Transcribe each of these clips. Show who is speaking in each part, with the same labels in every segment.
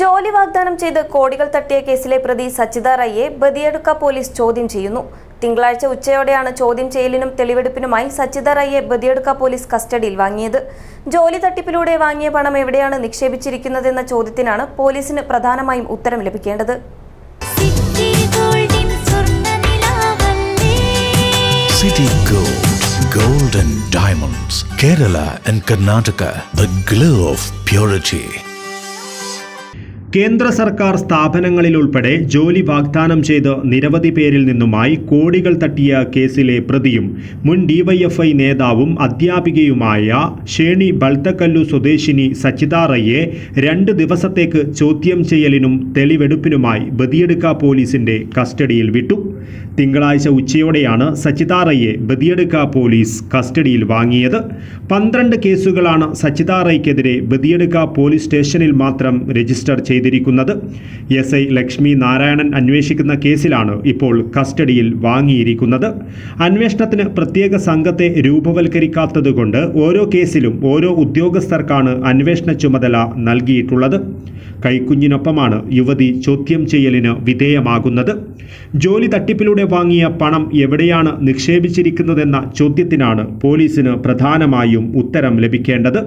Speaker 1: ജോലി വാഗ്ദാനം ചെയ്ത് കോടികൾ തട്ടിയ കേസിലെ പ്രതി സച്ചിദാറയ്യെ ബദിയടുക്ക പോലീസ് ചോദ്യം ചെയ്യുന്നു. തിങ്കളാഴ്ച ഉച്ചയോടെയാണ് ചോദ്യം ചെയ്യലിനും തെളിവെടുപ്പിനുമായി സച്ചിദാറയ്യെ ബദിയടുക്ക പോലീസ് കസ്റ്റഡിയിൽ വാങ്ങിയത്. ജോലി തട്ടിപ്പിലൂടെ വാങ്ങിയ പണം എവിടെയാണ് നിക്ഷേപിച്ചിരിക്കുന്നതെന്ന ചോദ്യത്തിനാണ് പോലീസിന് പ്രധാനമായും ഉത്തരം ലഭിക്കേണ്ടത്.
Speaker 2: സിറ്റി ഗോൾഡിൻ സ്വർണനിലാവല്ലേ
Speaker 3: City Gold, Gold and Diamonds, Kerala and Karnataka, the glow of purity.
Speaker 4: കേന്ദ്ര സർക്കാർ സ്ഥാപനങ്ങളിലുൾപ്പെടെ ജോലി വാഗ്ദാനം ചെയ്ത് നിരവധി പേരിൽ നിന്നുമായി കോടികൾ തട്ടിയ കേസിലെ പ്രതിയും മുൻ ഡിവൈഎഫ്ഐ നേതാവും അധ്യാപികയുമായ ഷേണി ബൾത്തക്കല്ലു സ്വദേശിനി സച്ചിതാറയെ രണ്ട് ദിവസത്തേക്ക് ചോദ്യം ചെയ്യലിനും തെളിവെടുപ്പിനുമായി ബദിയെടുക്ക പോലീസിന്റെ കസ്റ്റഡിയിൽ വിട്ടു. തിങ്കളാഴ്ച ഉച്ചയോടെയാണ് സച്ചിതാറയെ ബദിയെടുക്ക പോലീസ് കസ്റ്റഡിയിൽ വാങ്ങിയത്. പന്ത്രണ്ട് കേസുകളാണ് സച്ചിതാറയ്ക്കെതിരെ ബദിയെടുക്ക പോലീസ് സ്റ്റേഷനിൽ മാത്രം രജിസ്റ്റർ ചെയ്തിരിക്കുന്നത്. എസ് ഐ ലക്ഷ്മി നാരായണൻ അന്വേഷിക്കുന്ന കേസിലാണ് ഇപ്പോൾ കസ്റ്റഡിയിൽ വാങ്ങിയിരിക്കുന്നത്. അന്വേഷണത്തിന് പ്രത്യേക സംഘത്തെ രൂപവൽക്കരിക്കാത്തതുകൊണ്ട് ഓരോ കേസിലും ഓരോ ഉദ്യോഗസ്ഥർക്കാണ് അന്വേഷണ ചുമതല നൽകിയിട്ടുള്ളത്. കൈക്കുഞ്ഞിനൊപ്പമാണ് യുവതി ചോദ്യം ചെയ്യലിന് വിധേയമാകുന്നത്. ജോലി തട്ടിപ്പിലൂടെ വാങ്ങിയ പണം എവിടെയാണ് നിക്ഷേപിച്ചിരിക്കുന്നതെന്ന ചോദ്യത്തിനാണ് പോലീസിന് പ്രധാനമായും ഉത്തരം ലഭിക്കേണ്ടത്.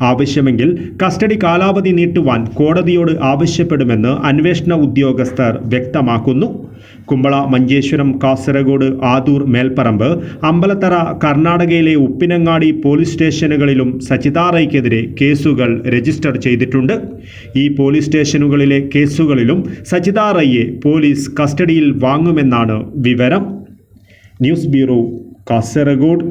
Speaker 4: ആവശ്യമെങ്കിൽ കസ്റ്റഡി കാലാവധി നീട്ടുവാൻ കോടതിയോട് ആവശ്യപ്പെടുമെന്ന് അന്വേഷണ ഉദ്യോഗസ്ഥർ വ്യക്തമാക്കുന്നു. കുമ്പള മഞ്ചേശ്വരം കാസർഗോഡ് ആദൂർ മേൽപ്പറമ്പ് അമ്പലത്തറ കർണാടകയിലെ ഉപ്പിനങ്ങാടി പോലീസ് സ്റ്റേഷനുകളിലും സച്ചിതാറയ്ക്കെതിരെ കേസുകൾ രജിസ്റ്റർ ചെയ്തിട്ടുണ്ട്. ഈ പോലീസ് സ്റ്റേഷനുകളിലെ കേസുകളിലും സച്ചിതാറയ്യെ പോലീസ് കസ്റ്റഡിയിൽ വാങ്ങുമെന്നാണ് വിവരം. News bureau Kasaragod.